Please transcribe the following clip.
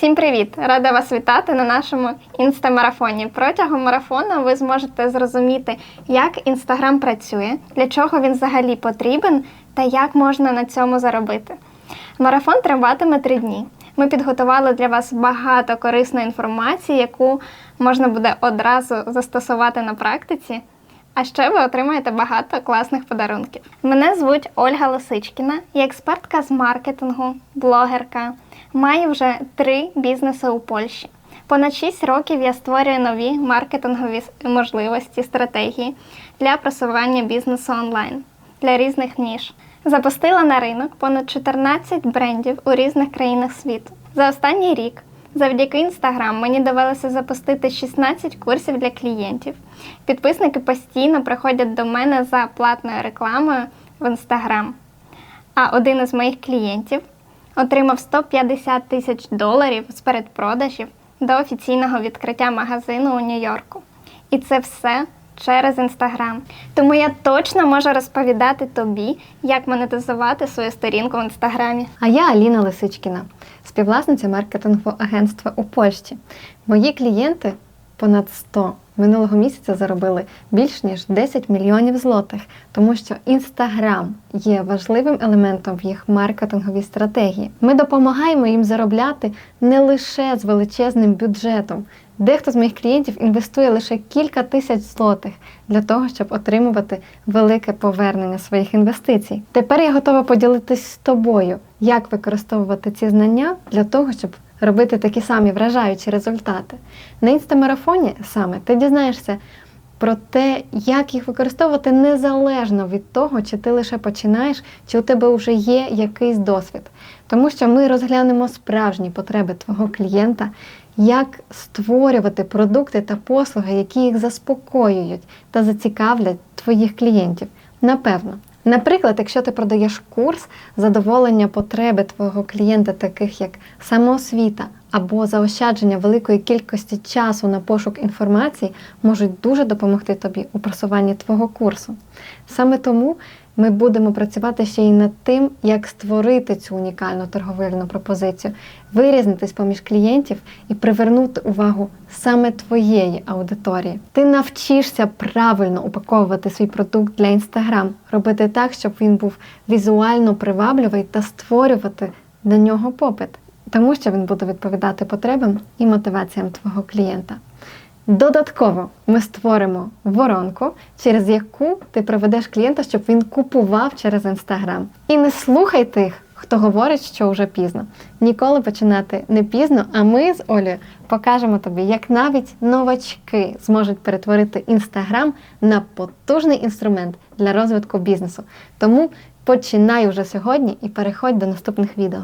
Всім привіт! Рада вас вітати на нашому інстамарафоні. Протягом марафону ви зможете зрозуміти, як інстаграм працює, для чого він взагалі потрібен та як можна на цьому заробити. Марафон триватиме три дні. Ми підготували для вас багато корисної інформації, яку можна буде одразу застосувати на практиці. А ще ви отримаєте багато класних подарунків. Мене звуть Ольга Лисичкіна, я експертка з маркетингу, блогерка. Маю вже три бізнеси у Польщі. Понад 6 років я створюю нові маркетингові можливості, стратегії для просування бізнесу онлайн для різних ніж. Запустила на ринок понад 14 брендів у різних країнах світу. За останній рік Завдяки інстаграм мені довелося запустити 16 курсів для клієнтів. Підписники постійно приходять до мене за платною рекламою в інстаграм. А один із моїх клієнтів отримав 150 тисяч доларів з передпродажів до офіційного відкриття магазину у Нью-Йорку. І це все через інстаграм. Тому я точно можу розповідати тобі, як монетизувати свою сторінку в інстаграмі. А я Аліна Лисичкіна, співвласниця маркетингового агентства у Польщі. Мої клієнти понад 100 минулого місяця заробили більш ніж 10 мільйонів злотих, тому що Інстаграм є важливим елементом в їх маркетинговій стратегії. Ми допомагаємо їм заробляти не лише з величезним бюджетом. Дехто з моїх клієнтів інвестує лише кілька тисяч злотих для того, щоб отримувати велике повернення своїх інвестицій. Тепер я готова поділитись з тобою, як використовувати ці знання для того, щоб робити такі самі вражаючі результати. На інстамарафоні саме ти дізнаєшся про те, як їх використовувати незалежно від того, чи ти лише починаєш, чи у тебе вже є якийсь досвід. Тому що ми розглянемо справжні потреби твого клієнта, як створювати продукти та послуги, які їх заспокоюють та зацікавлять твоїх клієнтів. Напевно. Наприклад, якщо ти продаєш курс задоволення потреби твого клієнта, таких як самоосвіта або заощадження великої кількості часу на пошук інформації, можуть дуже допомогти тобі у просуванні твого курсу. Саме тому ми будемо працювати ще й над тим, як створити цю унікальну торговельну пропозицію, вирізнитись поміж клієнтів і привернути увагу саме твоєї аудиторії. Ти навчишся правильно упаковувати свій продукт для Instagram, робити так, щоб він був візуально привабливий та створювати на нього попит, тому що він буде відповідати потребам і мотиваціям твого клієнта. Додатково ми створимо воронку, через яку ти приведеш клієнта, щоб він купував через інстаграм. І не слухай тих, хто говорить, що вже пізно. Ніколи починати не пізно, а ми з Олею покажемо тобі, як навіть новачки зможуть перетворити інстаграм на потужний інструмент для розвитку бізнесу. Тому починай уже сьогодні і переходь до наступних відео.